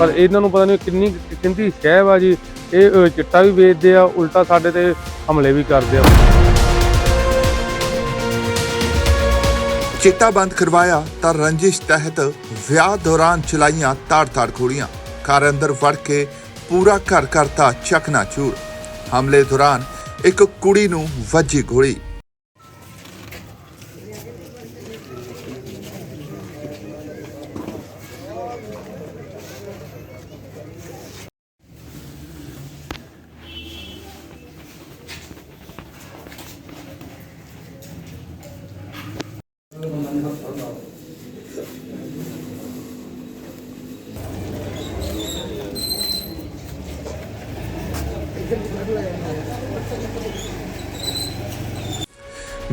ਪਰ ਇਹਨਾਂ ਨੂੰ ਪਤਾ ਨਹੀਂ ਕਿੰਨੀ ਕਿੰਦੀ ਸ਼ਹਿ ਵਾ ਜੀ। ਇਹ ਚਿੱਟਾ ਵੀ ਵੇਚਦੇ ਆ, ਉਲਟਾ ਸਾਡੇ ਤੇ ਹਮਲੇ ਵੀ ਕਰਦੇ ਆ। ਚਿੱਟਾ ਬੰਦ ਕਰਵਾਇਆ ਤਾਂ ਰੰਜਿਸ਼ ਤਹਿਤ ਵਿਆਹ ਦੌਰਾਨ ਚਲਾਈਆਂ ਤਾੜ-ਤਾੜ ਗੋਲੀਆਂ। ਘਰ ਅੰਦਰ ਵੜ ਕੇ ਪੂਰਾ ਘਰ ਕਰਤਾ ਚਕਨਾਚੂਰ। ਹਮਲੇ ਦੌਰਾਨ ਇੱਕ ਕੁੜੀ ਨੂੰ ਵੱਜੀ ਗੋਲੀ।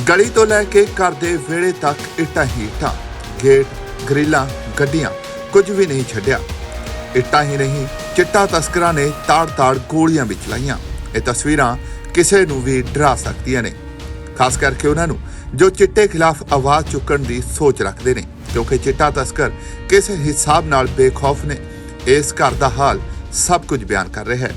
ਗਲੀ ਤੋਂ ਲੈ ਕੇ ਘਰ ਦੇ ਵਿਹੜੇ ਤੱਕ ਇੱਟਾਂ ਹੀ ਇੱਟਾਂ। ਗੇਟ, ਗ੍ਰਿਲਾਂ, ਗੱਡੀਆਂ, ਕੁਝ ਵੀ ਨਹੀਂ ਛੱਡਿਆ। ਇੱਟਾਂ ਹੀ ਨਹੀਂ, ਚਿੱਟਾ ਤਸਕਰਾਂ ਨੇ ਤਾੜ-ਤਾੜ ਗੋਲੀਆਂ ਵੀ ਚਲਾਈਆਂ। ਇਹ ਤਸਵੀਰਾਂ ਕਿਸੇ ਨੂੰ ਵੀ ਡਰਾ ਸਕਦੀਆਂ ਨੇ। ਖਾਸ ਕਰਕੇ ਉਹਨਾਂ ਨੂੰ, ਜੋ ਚਿੱਟੇ ਖਿਲਾਫ ਆਵਾਜ਼ ਚੁੱਕਣ ਦੀ ਸੋਚ ਰੱਖਦੇ ਨੇ, ਕਿਉਂਕਿ ਚਿੱਟਾ ਤਸਕਰ ਕਿਸ ਹਿਸਾਬ ਨਾਲ ਬੇਖੌਫ ਨੇ। ਇਸ ਘਰ ਦਾ ਹਾਲ ਸਭ ਕੁਝ ਬਿਆਨ ਕਰ ਰਿਹਾ ਹੈ।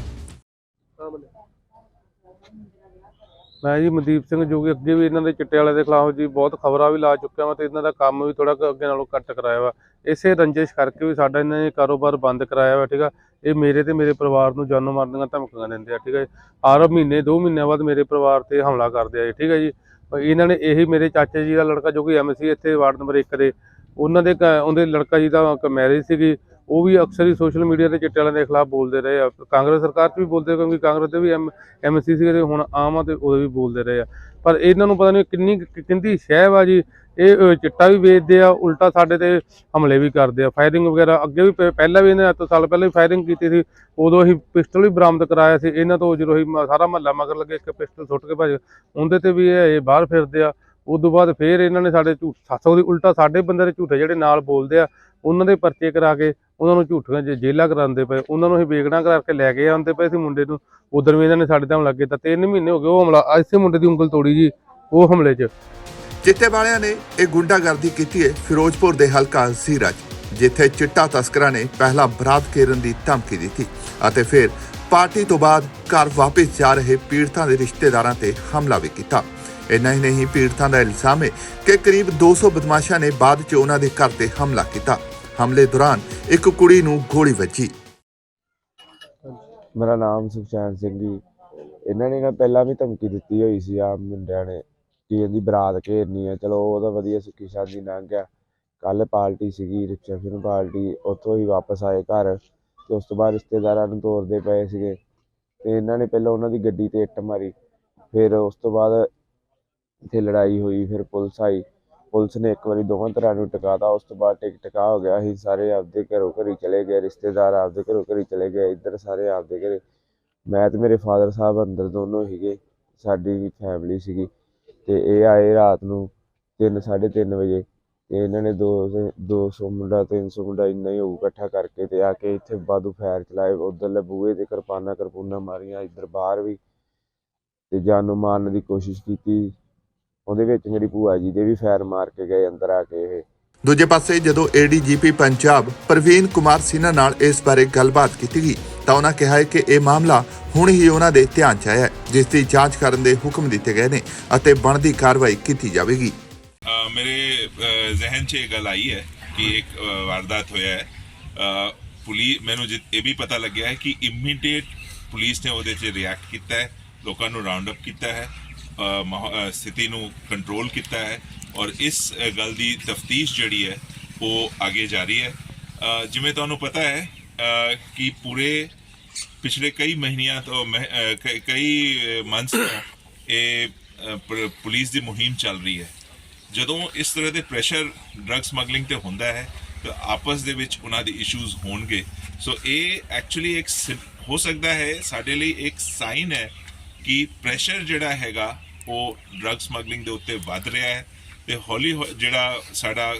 ਮੈਂ ਜੀ ਮਨਦੀਪ ਸਿੰਘ ਜੋਗੀ ਅੱਗੇ ਵੀ ਇਹਨਾਂ ਦੇ ਚਿੱਟੇ ਵਾਲੇ ਦੇ ਖਿਲਾਫ ਜੀ ਬਹੁਤ ਖਬਰਾਂ ਵੀ ਲਾ ਚੁੱਕਿਆ ਵਾ ਤੇ ਇਹਨਾਂ ਦਾ ਕੰਮ ਵੀ ਥੋੜਾ ਅੱਗੇ ਨਾਲੋਂ ਘੱਟ ਕਰਾਇਆ ਵਾ। ਇਸੇ ਰੰਜਿਸ਼ ਕਰਕੇ ਵੀ ਸਾਡਾ ਇਹਨਾਂ ਨੇ ਕਾਰੋਬਾਰ ਬੰਦ ਕਰਾਇਆ ਵਾ, ਠੀਕ ਆ? ਇਹ ਮੇਰੇ ਤੇ ਮੇਰੇ ਪਰਿਵਾਰ ਨੂੰ ਜਾਨੋਂ ਮਾਰਨ ਦੀਆਂ ਧਮਕੀਆਂ ਦਿੰਦੇ ਆ, ਠੀਕ ਹੈ ਹਰ ਮਹੀਨੇ 2 ਮਹੀਨਿਆਂ ਬਾਅਦ ਮੇਰੇ ਪਰਿਵਾਰ ਤੇ ਹਮਲਾ ਕਰਦੇ ਆ ਜੀ ਠੀਕ ਹੈ ਜੀ? ਇਹਨਾਂ ਨੇ ਇਹੀ ਮੇਰੇ ਚਾਚੇ ਜੀ ਦਾ ਲੜਕਾ ਜੋ ਕਿ ਐਮਸੀ ਇੱਥੇ ਵਾਰਡ ਨੰਬਰ 1 ਦੇ, ਉਹਨਾਂ ਦੇ ਘ- ਉਹਦੇ ਲੜਕਾ ਜੀ ਦਾ ਮੈਰਿਜ ਸੀਗੀ। ਉਹ ਵੀ ਅਕਸਰ ਹੀ ਸੋਸ਼ਲ ਮੀਡੀਆ ਤੇ ਚਿੱਟੇ ਵਾਲਿਆਂ ਦੇ ਖਿਲਾਫ ਬੋਲਦੇ ਰਹੇ ਆ। ਕਾਂਗਰਸ ਸਰਕਾਰ 'ਚ ਵੀ ਬੋਲਦੇ ਕਿਉਂਕਿ ਕਾਂਗਰਸ ਦੇ ਵੀ ਐਮਸੀ ਸੀਗੇ ਤੇ ਹੁਣ ਆਮ ਆ ਤੇ ਉਹਦੇ ਵੀ ਬੋਲਦੇ ਰਹੇ ਆ। ਪਰ ਇਹਨਾਂ ਨੂੰ ਪਤਾ ਨਹੀਂ ਕਿੰਨੀ ਕੁ- ਕਿੰਦੀ ਸ਼ਹਿਬ ਆ ਜੀ। ਇਹ ਚਿੱਟਾ ਵੀ ਵੇਚਦੇ ਆ, ਉਲਟਾ ਸਾਡੇ ਤੇ ਹਮਲੇ ਵੀ ਕਰਦੇ ਆ। ਫਾਇਰਿੰਗ ਵਗੈਰਾ ਅੱਗੇ ਵੀ ਪ- ਪਹਿਲਾਂ ਵੀ ਇਹਨੇ ਤੋਂ ਸਾਲ ਪਹਿਲਾਂ ਵੀ ਫਾਇਰਿੰਗ ਕੀਤੀ ਸੀ। ਉਦੋਂ ਅਸੀਂ ਪਿਸਟਲ ਵੀ ਬਰਾਮਦ ਕਰਾਇਆ ਸੀ। ਇਹਨਾਂ ਤੋਂ ਜਦੋਂ ਅਸੀਂ ਮ- ਸਾਰਾ ਮਹੱਲਾ ਮਗਰ ਲੱਗੇ, ਇੱਕ ਪਿਸਟਲ ਸੁੱਟ ਕੇ ਭੱਜ ਉਹਦੇ ਤੇ ਵੀ ਇਹ ਬਾਹਰ ਫਿਰਦੇ ਆ। ਉਸ ਤੋਂ ਬਾਅਦ ਫੇਰ ਇਹਨਾਂ ਨੇ ਸਾਡੇ ਝੂਠ ਸੱਸੋ ਦੀ ਉਲਟਾ ਸਾਡੇ ਬੰਦੇ ਦੇ ਝੂਠੇ ਜਿਹੜੇ ਨਾਲ ਬੋਲਦੇ ਆ, ਉਹਨਾਂ ਦੇ ਪਰਚੇ ਕਰਾ ਕੇ ਉਹਨਾਂ ਨੂੰ ਝੂਠੀਆਂ ਜੇ ਜੇਲਾਂ ਕਰਾਉਂਦੇ ਪਏ, ਉਹਨਾਂ ਨੂੰ ਅਸੀਂ ਬੇਗਣਾ ਕਰਕੇ ਲੈ ਕੇ ਆਉਂਦੇ ਪਏ ਸੀ ਮੁੰਡੇ ਨੂੰ। ਉਧਰ ਵੀ ਇਹਨਾਂ ਨੇ ਸਾਡੇ ਤੇ ਹਮਲਾ ਕੀਤਾ, ਤਿੰਨ ਮਹੀਨੇ ਹੋ ਗਏ ਉਹ ਹਮਲਾ ਇਸੇ ਮੁੰਡੇ ਦੀ ਉਂਗਲ ਤੋੜੀ ਜੀ, ਉਹ ਹਮਲੇ 'ਚ। ਚਿੱਟੇ ਵਾਲਿਆਂ ਨੇ ਇਹ ਗੁੰਡਾਗਰਦੀ ਕੀਤੀ ਹੈ, ਫਿਰੋਜ਼ਪੁਰ ਦੇ ਹਲਕਾ ਜ਼ੀਰਾ 'ਚ ਜਿੱਥੇ ਚਿੱਟਾ ਤਸਕਰਾਂ ਨੇ ਪਹਿਲਾਂ ਬਰਾਤ ਕੇਰਨ ਦੀ ਧਮਕੀ ਦਿੱਤੀ ਅਤੇ ਫਿਰ ਪਾਰਟੀ ਤੋਂ ਬਾਅਦ ਘਰ ਵਾਪਸ ਜਾ ਰਹੇ ਪੀੜਤਾਂ ਦੇ ਰਿਸ਼ਤੇਦਾਰਾਂ ਤੇ ਹਮਲਾ ਵੀ ਕੀਤਾ। ਇੰਨਾ ਹੀ ਨਹੀਂ, ਪੀੜਤਾਂ ਦਾ ਇਲਜ਼ਾਮ ਹੈ ਕਿ ਕਰੀਬ 200 ਬਦਮਾਸ਼ਾਂ ਨੇ ਬਾਅਦ 'ਚ ਉਹਨਾਂ ਦੇ ਘਰ ਤੇ ਹਮਲਾ ਕੀਤਾ। ਹਮਲੇ ਦੌਰਾਨ ਇੱਕ ਕੁੜੀ ਨੂੰ ਗੋਲੀ ਵੱਜੀ। ਮੇਰਾ ਨਾਮ ਸੁਖਚੈਨ ਸਿੰਘ ਜੀ। ਇਹਨਾਂ ਨੇ ਨਾ ਪਹਿਲਾਂ ਵੀ ਧਮਕੀ ਦਿੱਤੀ ਹੋਈ ਸੀ ਆ ਮੁੰਡਿਆਂ ਨੇ ਕਿ ਇਹਦੀ ਬਰਾਤ ਘੇਰਨੀ ਹੈ ਚਲੋ ਉਹ ਤਾਂ ਵਧੀਆ ਸੁੱਖੀ ਸਾਦੀ ਲੰਘ ਗਿਆ ਕੱਲ ਪਾਰਟੀ ਸੀਗੀ ਰਿਸੈਪਸ਼ਨ ਪਾਰਟੀ, ਉੱਥੋਂ ਹੀ ਵਾਪਸ ਆਏ ਘਰ ਤੇ ਉਸ ਤੋਂ ਬਾਅਦ ਰਿਸ਼ਤੇਦਾਰਾਂ ਨੂੰ ਤੋਰਦੇ ਪਏ ਸੀਗੇ ਤੇ ਇਹਨਾਂ ਨੇ ਪਹਿਲਾਂ ਉਹਨਾਂ ਦੀ ਗੱਡੀ ਤੇ ਇੱਟ ਮਾਰੀ। ਫਿਰ ਉਸ ਤੋਂ ਬਾਅਦ ਇੱਥੇ ਲੜਾਈ ਹੋਈ, ਫਿਰ ਪੁਲਿਸ ਆਈ। ਪੁਲਿਸ ਨੇ ਇੱਕ ਵਾਰੀ ਦੋਵਾਂ ਤਰ੍ਹਾਂ ਨੂੰ ਟਿਕਾਤਾ, ਉਸ ਤੋਂ ਬਾਅਦ ਟਿਕ ਟਿਕਾ ਹੋ ਗਿਆ। ਅਸੀਂ ਸਾਰੇ ਆਪਦੇ ਘਰੋਂ ਘਰੀ ਚਲੇ ਗਏ, ਰਿਸ਼ਤੇਦਾਰ ਆਪਦੇ ਘਰੋਂ ਘਰੀ ਚਲੇ ਗਏ, ਇੱਧਰ ਸਾਰੇ ਆਪਦੇ ਘਰੇ। ਮੈਂ ਤੇ ਮੇਰੇ ਫਾਦਰ ਸਾਹਿਬ ਅੰਦਰ ਦੋਨੋਂ ਸੀਗੇ, ਸਾਡੀ ਫੈਮਿਲੀ ਸੀਗੀ। ਤੇ ਇਹ ਆਏ ਰਾਤ ਨੂੰ 3 3:30 ਵਜੇ। ਤੇ ਇਹਨਾਂ ਨੇ ਦੋ 200 ਮੁੰਡਾ 300 ਮੁੰਡਾ ਇੰਨਾ ਹੀ ਹੋਊ ਇਕੱਠਾ ਕਰਕੇ ਤੇ ਆ ਕੇ ਇੱਥੇ ਬਾਦੂ ਫਾਇਰ ਚਲਾਏ। ਉਧਰਲੇ ਬੂਹੇ ਤੇ ਕਿਰਪਾਨਾਂ, ਕਰਪੂਨਾ ਮਾਰੀਆਂ, ਇੱਧਰ ਬਾਹਰ ਵੀ। ਤੇ ਜਾਨੋਂ ਮਾਰਨ ਦੀ ਕੋਸ਼ਿਸ਼ ਕੀਤੀ। ਉਹਦੇ ਵਿੱਚ ਮੇਰੀ ਭੂਆ ਜੀ ਦੇ ਵੀ ਫਾਇਰ ਮਾਰ ਕੇ ਗਏ ਅੰਦਰ ਆ ਕੇ ਇਹ। ਦੂਜੇ ਪਾਸੇ ਜਦੋਂ ਏਡੀਜੀਪੀ ਪੰਜਾਬ ਪ੍ਰਵੀਨ ਕੁਮਾਰ ਸਿਨਹਾ ਨਾਲ ਇਸ ਬਾਰੇ ਗੱਲਬਾਤ ਕੀਤੀ ਗਈ ਤਾਂ ਉਹਨਾਂ ਕਿਹਾ ਹੈ ਕਿ ਇਹ ਮਾਮਲਾ ਹੁਣ ਹੀ ਉਹਨਾਂ ਦੇ ਧਿਆਨ 'ਚ ਆਇਆ ਹੈ ਜਿਸ ਦੀ ਜਾਂਚ ਕਰਨ ਦੇ ਹੁਕਮ ਦਿੱਤੇ ਗਏ ਨੇ ਅਤੇ ਬਣਦੀ ਕਾਰਵਾਈ ਕੀਤੀ ਜਾਵੇਗੀ। ਅ, ਮੇਰੇ ਅ, ਜ਼ਿਹਨ 'ਚ ਇਹ ਗੱਲ ਆਈ ਹੈ ਕਿ ਇੱਕ ਅ, ਵਾਰਦਾਤ ਹੋਇਆ ਹੈ। ਅ, ਪੁਲਿਸ ਮੈਨੂੰ ਜਿ- ਇਹ ਵੀ ਪਤਾ ਲੱਗਿਆ ਹੈ ਕਿ ਇਮੀਡੀਏਟ ਪੁਲਿਸ ਨੇ ਉਹਦੇ 'ਚ ਰਿਐਕਟ ਕੀਤਾ ਹੈ ਲੋਕਾਂ ਨੂੰ ਰਾਉਂਡ ਅਪ ਕੀਤਾ ਹੈ। ਸਥਿਤੀ ਨੂੰ ਕੰਟਰੋਲ ਕੀਤਾ ਹੈ ਔਰ ਇਸ ਗੱਲ ਦੀ ਤਫਤੀਸ਼ ਜਿਹੜੀ ਹੈ ਉਹ ਅੱਗੇ ਜਾਰੀ ਹੈ। ਜਿਵੇਂ ਤੁਹਾਨੂੰ ਪਤਾ ਹੈ ਕਿ ਪੂਰੇ ਪਿਛਲੇ ਕਈ ਮਹੀਨਿਆਂ ਤੋਂ ਮਹ- ਅ, ਕਈ ਮੰਥਸ ਤੋਂ ਇਹ ਪ- ਪੁਲਿਸ ਦੀ ਮੁਹਿੰਮ ਚੱਲ ਰਹੀ ਹੈ। ਜਦੋਂ ਇਸ ਤਰ੍ਹਾਂ ਦੇ ਪ੍ਰੈਸ਼ਰ ਡਰੱਗ ਸਮਗਲਿੰਗ ਤੇ ਹੁੰਦਾ ਹੈ ਤਾਂ ਆਪਸ ਦੇ ਵਿੱਚ ਉਹਨਾਂ ਦੇ ਇਸ਼ੂਜ਼ ਹੋਣਗੇ। ਸੋ ਇਹ ਐਕਚੁਅਲੀ ਇੱਕ ਸਿਮ- ਹੋ ਸਕਦਾ ਹੈ ਸਾਡੇ ਲਈ ਇੱਕ ਸਾਈਨ ਹੈ ਕਿ ਪ੍ਰੈਸ਼ਰ ਜਿਹੜਾ ਹੈਗਾ ਉਹ ਡਰੱਗ ਸਮਗਲਿੰਗ ਦੇ ਉੱਤੇ ਵੱਧ ਰਿਹਾ ਹੈ ਤੇ ਹੌਲੀ ਜਿਹੜਾ ਸਾਡਾ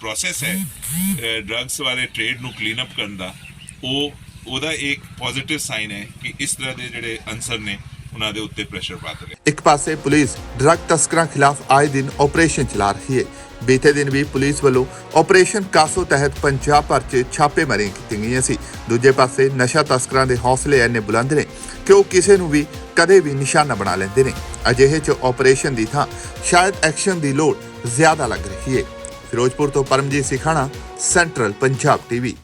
ਪ੍ਰੋਸੈਸ ਹੈ ਡਰੱਗਸ ਵਾਲੇ ਟ੍ਰੇਡ ਨੂੰ ਕਲੀਨ ਅਪ ਕਰਨ ਦਾ, ਉਹ, ਉਹਦਾ ਇੱਕ ਪੋਜ਼ਿਟਿਵ ਸਾਈਨ ਹੈ ਕਿ ਇਸ ਤਰ੍ਹਾਂ ਦੇ ਜਿਹੜੇ ਅਨਸਰ ਨੇ, ਉਹਨਾਂ ਦੇ ਉੱਤੇ ਪ੍ਰੈਸ਼ਰ ਪਾ ਰਹੇ ਇੱਕ ਪਾਸੇ ਪੁਲਿਸ ਡਰੱਗ ਤਸਕਰਾਂ ਖਿਲਾਫ ਆਏ ਦਿਨ ਆਪਰੇਸ਼ਨ ਚਲਾ ਰਹੀ ਹੈ। ਬੀਤੇ ਦਿਨ ਵੀ ਪੁਲਿਸ ਵੱਲੋਂ ਆਪਰੇਸ਼ਨ ਕਾਸੋ ਤਹਿਤ ਪੰਜਾਬ ਭਰ 'ਚ ਛਾਪੇਮਾਰੀਆਂ ਕੀਤੀਆਂ ਗਈਆਂ ਸੀ। ਦੂਜੇ ਪਾਸੇ ਨਸ਼ਾ ਤਸਕਰਾਂ ਦੇ ਹੌਸਲੇ ਇੰਨੇ ਬੁਲੰਦ ਨੇ ਕਿ ਉਹ ਕਿਸੇ ਨੂੰ ਵੀ ਕਦੇ ਵੀ ਨਿਸ਼ਾਨਾ ਬਣਾ ਲੈਂਦੇ ਨੇ। ਅਜਿਹੇ 'ਚ ਆਪਰੇਸ਼ਨ ਦੀ ਥਾਂ ਸ਼ਾਇਦ ਐਕਸ਼ਨ ਦੀ ਲੋੜ ਜ਼ਿਆਦਾ ਲੱਗ ਰਹੀ ਹੈ ਫਿਰੋਜ਼ਪੁਰ ਤੋਂ ਪਰਮਜੀਤ ਸਿਖਾਣਾ ਸੈਂਟਰਲ ਪੰਜਾਬ ਟੀਵੀ